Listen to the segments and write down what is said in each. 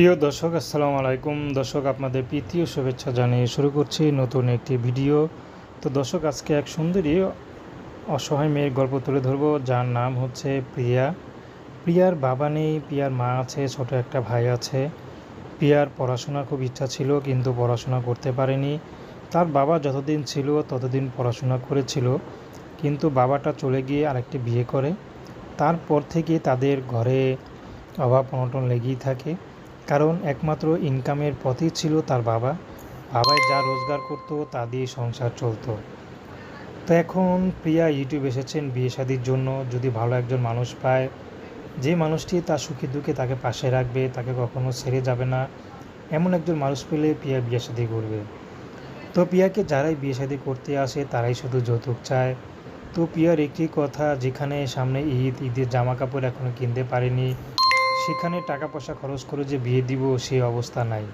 প্রিয় দর্শক, আসসালামু আলাইকুম। দর্শক, আপনাদের প্রীতি শুভেচ্ছা জানিয়ে শুরু করছি নতুন একটি ভিডিও। তো দর্শক, আজকে এক সুন্দরী অসহায় মেয়ের গল্প তুলে ধরবো, যার নাম হচ্ছে প্রিয়া। প্রিয়ার বাবা নেই, প্রিয়ার মা আছে, ছোট একটা ভাই আছে। প্রিয়ার পড়াশোনার খুব ইচ্ছা ছিল, কিন্তু পড়াশোনা করতে পারেনি। তার বাবা যতদিন ছিল, ততদিন পড়াশোনা করেছিল। কিন্তু বাবাটা চলে গিয়ে আরেকটি বিয়ে করে। তারপর থেকে তাদের ঘরে অভাব অনটন লেগেই থাকে। কারণ একমাত্র ইনকামের পথই ছিল তার বাবা। বাবাই যা রোজগার করতো, তা দিয়ে সংসার চলতো। তো এখন প্রিয়া ইউটিউব এসেছেন বিয়ে শাদির জন্য। যদি ভালো একজন মানুষ পায়, যে মানুষটি তার সুখে দুঃখে তাকে পাশে রাখবে, তাকে কখনো ছেড়ে যাবে না, এমন একজন মানুষ পেলে প্রিয়া বিয়ে শাদি করবে। তো প্রিয়াকে যারাই বিয়ে শাদি করতে আসে, তারাই শুধু যৌতুক চায়। তো প্রিয়ার একটি কথা, যেখানে সামনে ঈদ, ঈদের জামা কাপড় এখনও কিনতে পারেনি সেখানে টাকা পয়সা খরচ করে যে বিয়ে দিব সেই অবস্থা নাই।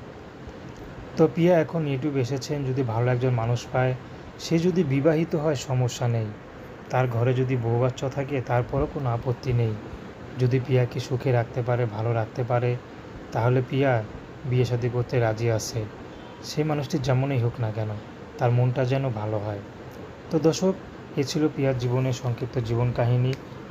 তো পিয়া, এখন ইউটিউব এসেছেন, যদি ভালো একজন মানুষ পায়, সে যদি বিবাহিত হয়, সমস্যা নেই। তার ঘরে যদি বউ বাচ্চা থাকে, তারপরও কোনো আপত্তি নেই। যদি পিয়াকে সুখে রাখতে পারে, ভালো রাখতে পারে, তাহলে পিয়া বিয়ে শাদী করতে রাজি আছে। সেই মানুষটি যেমনই হোক না কেন, তার মনটা যেন ভালো হয়। তো দর্শক, এ ছিল পিয়ার জীবনের সংক্ষিপ্ত জীবন কাহিনী।